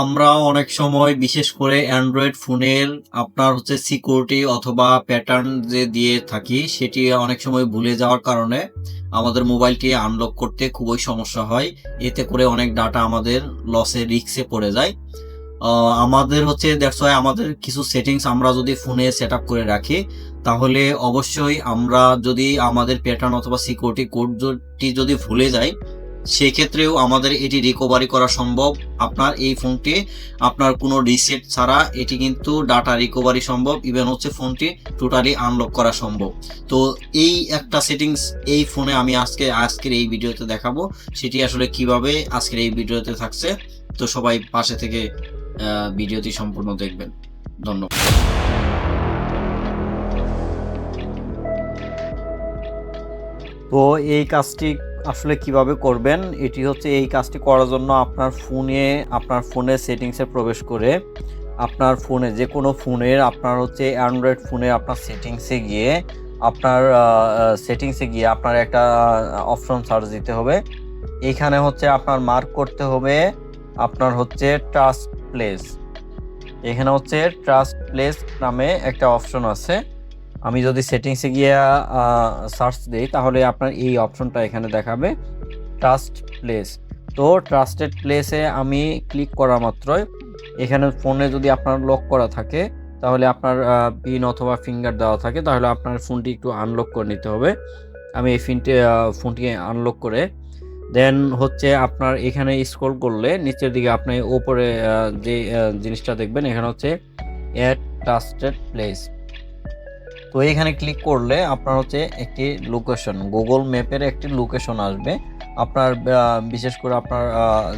আমরা অনেক সময়, বিশেষ করে অ্যান্ড্রয়েড ফোনের আপনার হচ্ছে সিকিউরিটি অথবা প্যাটার্ন যে দিয়ে থাকি, সেটি অনেক সময় ভুলে যাওয়ার কারণে আমাদের মোবাইলটি আনলক করতে খুবই সমস্যা হয়। এতে করে অনেক ডাটা আমাদের লসে রিস্কে পড়ে যায়। আমাদের হচ্ছে দ্যাটস ওয়াই আমাদের কিছু সেটিংস আমরা যদি ফোনে সেট করে রাখি, তাহলে অবশ্যই আমরা যদি আমাদের প্যাটার্ন অথবা সিকিউরিটি কোডটি যদি ভুলে যাই সেক্ষেত্রেও আমাদের এটি রিকভারি করা সম্ভব। আপনার এই ফোনটি, আপনার কোনো রিসেট ছাড়া এটি কিন্তু ডাটা রিকভারি সম্ভব। ইভেন হচ্ছে ফোনটি টোটালি আনলক করা সম্ভব। তো এই একটা সেটিংস এই ফোনে আমি আজকে, আজকের এই ভিডিওতে দেখাবো সেটি আসলে কীভাবে আজকের এই ভিডিওতে থাকছে। তো সবাই পাশে থেকে ভিডিওটি সম্পূর্ণ দেখবেন। ধন্যবাদ। তো এই কাজটি আসলে কীভাবে করবেন, এটি হচ্ছে এই কাজটি করার জন্য আপনার ফোনে, আপনার ফোনের সেটিংসে প্রবেশ করে আপনার ফোনে, যে কোনো ফোনের, আপনার হচ্ছে অ্যান্ড্রয়েড ফোনে আপনার সেটিংসে গিয়ে আপনার সেটিংসে গিয়ে আপনার একটা অপশন সার্চ দিতে হবে। এইখানে হচ্ছে আপনার মার্ক করতে হবে আপনার হচ্ছে ট্রাস্ট প্লেস এখানে হচ্ছে ট্রাস্ট প্লেস নামে একটা অপশন আছে। আমি যদি সেটিংসে গিয়ে সার্চ দিই, তাহলে আপনার এই অপশনটা এখানে দেখাবে ট্রাস্ট প্লেস তো ট্রাস্টেড প্লেসে আমি ক্লিক করা মাত্রই, এখানে ফোনে যদি আপনার লক করা থাকে, তাহলে আপনার পিন অথবা ফিঙ্গার দেওয়া থাকে, তাহলে আপনার ফোনটি একটু আনলক করে নিতে হবে। আমি এই ফিনটি ফোনটি আনলক করে দেন হচ্ছে আপনার এখানে স্ক্রল করলে, নিচের দিকে আপনি ওপরে যে জিনিসটা দেখবেন, এখানে হচ্ছে অ্যাড ট্রাস্টেড প্লেস তো এখানে ক্লিক করলে আপনার হচ্ছে একটি লোকেশন গুগল ম্যাপের একটি লোকেশন আসবে। আপনার বিশেষ করে আপনার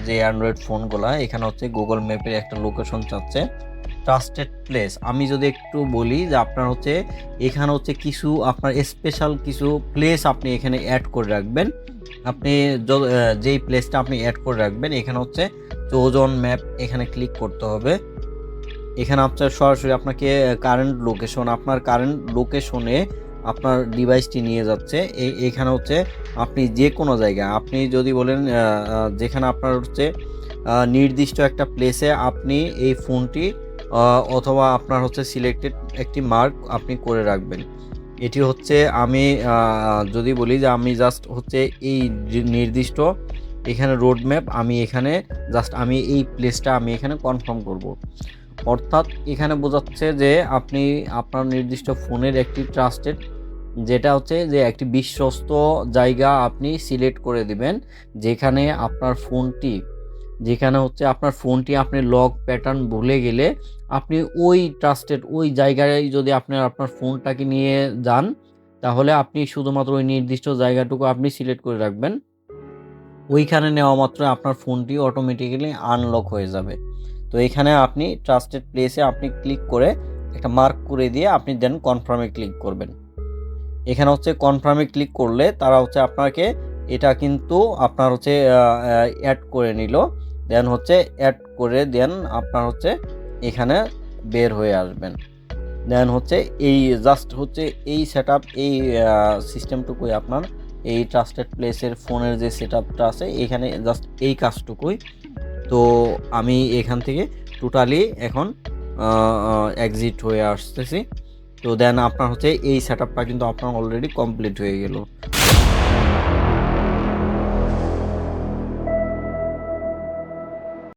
যে অ্যান্ড্রয়েড ফোনগুলো এখানে হচ্ছে গুগল ম্যাপের একটা লোকেশন চাচ্ছে। ট্রাস্টেড প্লেস আমি যদি একটু বলি যে আপনার হচ্ছে, এখানে হচ্ছে কিছু আপনার স্পেশাল কিছু প্লেস আপনি এখানে অ্যাড করে রাখবেন। আপনি যেই প্লেসটা আপনি অ্যাড করে রাখবেন, এখানে হচ্ছে চৌজন ম্যাপ এখানে ক্লিক করতে হবে। এখানে আপনার সরাসরি আপনাকে কারেন্ট লোকেশন আপনার কারেন্ট লোকেশনে আপনার ডিভাইসটি নিয়ে যাচ্ছে। এই এখানে হচ্ছে আপনি যে কোনো জায়গায়, আপনি যদি বলেন যেখানে আপনার হচ্ছে নির্দিষ্ট একটা প্লেসে আপনি এই ফোনটি অথবা আপনার হচ্ছে সিলেক্টেড একটি মার্ক আপনি করে রাখবেন। এটি হচ্ছে আমি যদি বলি যে আমি জাস্ট হচ্ছে এই নির্দিষ্ট এখানে রোড ম্যাপ আমি এখানে জাস্ট আমি এই প্লেসটা আমি এখানে কনফার্ম করব। অর্থাৎ এখানে বোঝাচ্ছে যে আপনি আপনার নির্দিষ্ট ফোনের একটি ট্রাস্টেড, যেটা হচ্ছে যে একটি বিশ্বস্ত জায়গা আপনি সিলেক্ট করে দিবেন, যেখানে আপনার ফোনটি, যেখানে হচ্ছে আপনার ফোনটি আপনি লক প্যাটার্ন ভুলে গেলে আপনি ওই ট্রাস্টেড, ওই জায়গায় যদি আপনি আপনার ফোনটাকে নিয়ে যান, তাহলে আপনি শুধুমাত্র ওই নির্দিষ্ট জায়গাটুকু আপনি সিলেক্ট করে রাখবেন। ওইখানে নেওয়া মাত্র আপনার ফোনটি অটোমেটিক্যালি আনলক হয়ে যাবে। তো এখানে আপনি ট্রাস্টেড প্লেসে আপনি ক্লিক করে একটা মার্ক করে দিয়ে আপনি দেন কনফার্মে ক্লিক করবেন। এখানে হচ্ছে কনফার্মে ক্লিক করলে তারা হচ্ছে আপনাকে এটা কিন্তু আপনার হচ্ছে অ্যাড করে নিল। দেন হচ্ছে অ্যাড করে দেন আপনার হচ্ছে এখানে বের হয়ে আসবেন। দেন হচ্ছে এই জাস্ট হচ্ছে এই সেট এই সিস্টেমটুকুই আপনার, এই ট্রাস্টেড প্লেসের ফোনের যে সেট আছে, এখানে জাস্ট এই কাজটুকুই তো আমি এখান থেকে টোটালি এখন এক্সিট হয়ে আসতেছি। তো দেন আপনার হচ্ছে এই সেট কিন্তু আপনার অলরেডি কমপ্লিট হয়ে গেল।